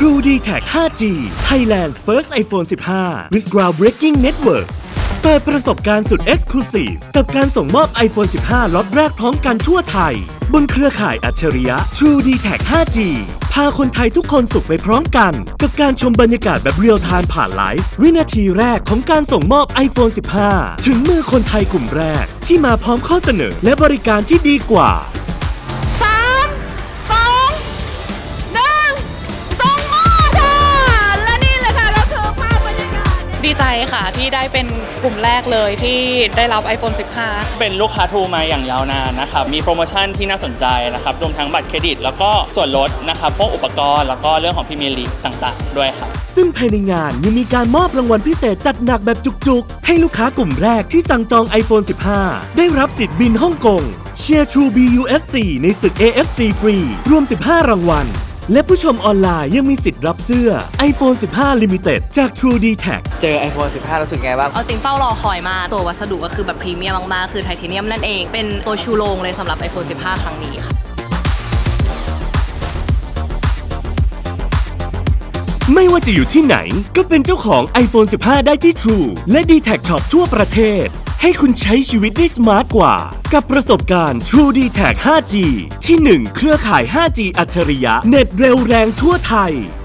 True d t a c 5G Thailand First iPhone 15 with groundbreaking network เปิดประสบการณ์สุด Exclusive กับการส่งมอบ iPhone 15 ล็อตแรกพร้อมกันทั่วไทย บนเครือข่ายอัจฉริยะ True d t a c 5G พาคนไทยทุกคนสุขไปพร้อมกัน กับการชมบรรยากาศแบบเรียลไทม์ผ่านไลฟ์ วินาทีแรกของการส่งมอบ iPhone 15 ถึงมือคนไทยกลุ่มแรก ที่มาพร้อมข้อเสนอและบริการที่ดีกว่า ดีใจค่ะที่ได้เป็นกลุ่มแรกเลยที่ได้รับ iPhone 15 เป็นลูกค้าทูมาอย่างยาวนานนะครับ มีโปรโมชั่นที่น่าสนใจนะครับ รวมทั้งบัตรเครดิต แล้วก็ส่วนลดนะครับ พวกอุปกรณ์ แล้วก็เรื่องของพรีเมียร์ลีกต่างๆ ด้วยครับ ซึ่งภายในงานยังมีการมอบรางวัลพิเศษจัดหนักแบบจุกๆ ให้ลูกค้ากลุ่มแรกที่สั่งจอง iPhone 15 ได้รับสิทธิ์บินฮ่องกงเชียร์ True BUSC ในศึก AFC ฟรีรวม 15 รางวัล และผู้ชมออนไลน์ยังมีสิทธิ์รับเสื้อ iPhone 15 Limited จาก True d t a c เจอ iPhone 15 รู้สึกไงบ้าง เอาจริงเฝ้ารอคอยมาก ตัววัสดุก็คือแบบพรีเมียมมาก ๆ คือไทเทเนียมนั่นเอง เป็นตัวชูโรงเลยสำหรับ iPhone 15 ครั้งนี้ค่ะ ไม่ว่าจะอยู่ที่ไหน ก็เป็นเจ้าของ iPhone 15 ได้ที่ True และ d t a c Shop ทั่วประเทศ ให้คุณใช้ชีวิตได้สมาร์ทกว่า กับประสบการณ์ True d t a c 5G ที่ 1 เครือข่าย 5G อัจฉริยะ เน็ตเร็วแรงทั่วไทย